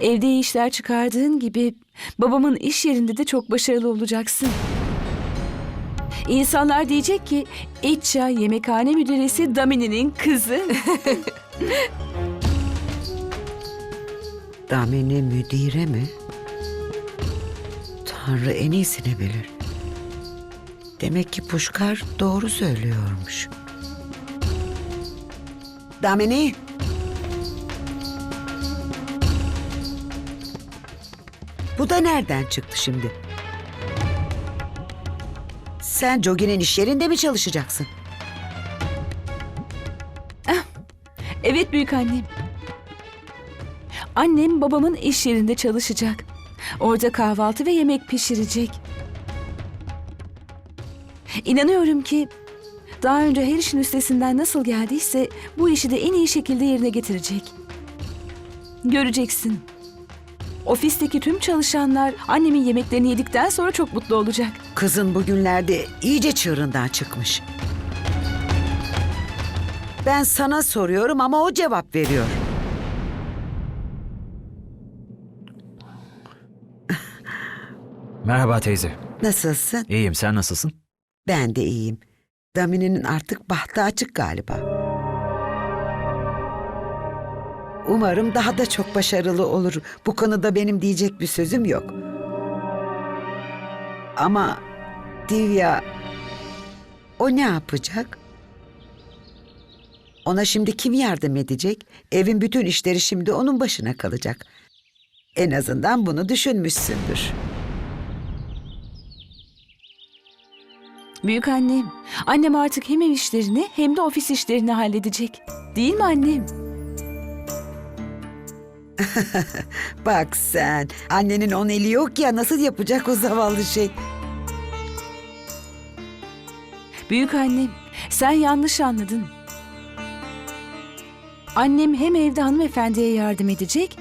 Evde iyi işler çıkardığın gibi babamın iş yerinde de çok başarılı olacaksın. İnsanlar diyecek ki İtça yemekhane müdüresi Damini'nin kızı. Damini müdire mi? Tanrı en iyisini bilir. Demek ki Puşkar doğru söylüyormuş. Damini. Bu da nereden çıktı şimdi? Sen Jogi'nin iş yerinde mi çalışacaksın? evet büyük annem. Annem babamın iş yerinde çalışacak. Orada kahvaltı ve yemek pişirecek. İnanıyorum ki daha önce her işin üstesinden nasıl geldiyse bu işi de en iyi şekilde yerine getirecek. Göreceksin. Ofisteki tüm çalışanlar annemin yemeklerini yedikten sonra çok mutlu olacak. Kızın bugünlerde iyice çığırından çıkmış. Ben sana soruyorum ama o cevap veriyor. Merhaba teyze. Nasılsın? İyiyim sen nasılsın? Ben de iyiyim. Damini'nin artık bahtı açık galiba. Umarım daha da çok başarılı olur. Bu konuda benim diyecek bir sözüm yok. Ama Divya o ne yapacak? Ona şimdi kim yardım edecek? Evin bütün işleri şimdi onun başına kalacak. En azından bunu düşünmüşsündür. Büyük annem, annem artık hem ev işlerini hem de ofis işlerini halledecek. Değil mi annem? Bak sen, annenin on eli yok ya nasıl yapacak o zavallı şey? Büyük annem, sen yanlış anladın. Annem hem evde hanımefendiye yardım edecek,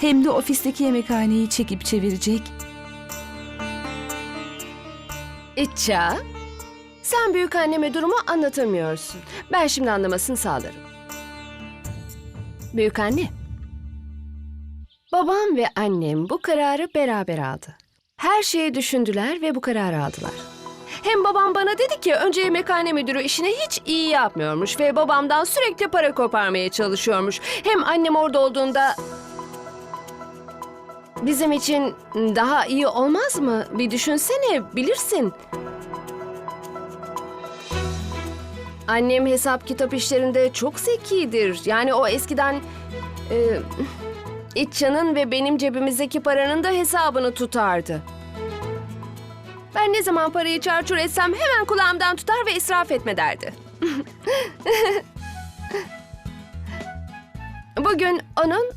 hem de ofisteki yemekhaneyi çekip çevirecek. İtça, sen büyük anneme durumu anlatamıyorsun. Ben şimdi anlamasını sağlarım. Büyük anne. Babam ve annem bu kararı beraber aldı. Her şeyi düşündüler ve bu kararı aldılar. Hem babam bana dedi ki önce yemekhane müdürü işini hiç iyi yapmıyormuş ve babamdan sürekli para koparmaya çalışıyormuş. Hem annem orada olduğunda bizim için daha iyi olmaz mı? Bir düşünsene, bilirsin. Annem hesap kitap işlerinde çok zekidir. Yani o eskiden e, İtça'nın ve benim cebimizdeki paranın da hesabını tutardı. Ben ne zaman parayı çarçur etsem hemen kulağımdan tutar ve israf etme derdi. Bugün onun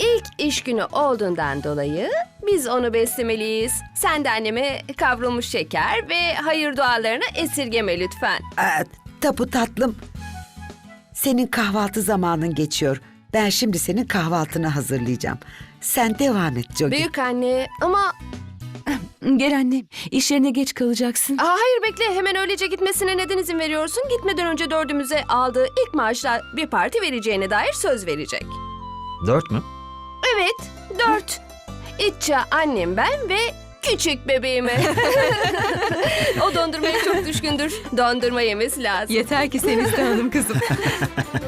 ilk iş günü olduğundan dolayı biz onu beslemeliyiz. Sen de anneme kavrulmuş şeker ve hayır dualarını esirgeme lütfen. Aa, tapu tatlım. Senin kahvaltı zamanın geçiyor. Ben şimdi senin kahvaltını hazırlayacağım. Sen devam et Jogi. Büyük anne ama Gel annem, iş yerine geç kalacaksın. Aa, hayır bekle hemen öylece gitmesine neden izin veriyorsun? Gitmeden önce dördümüze aldığı ilk maaşla bir parti vereceğine dair söz verecek. Dört mü? Evet dört. İtça annem ben ve küçük bebeğime. o dondurmaya çok düşkündür. Dondurma yemesi lazım. Yeter ki sen iste hanım kızım.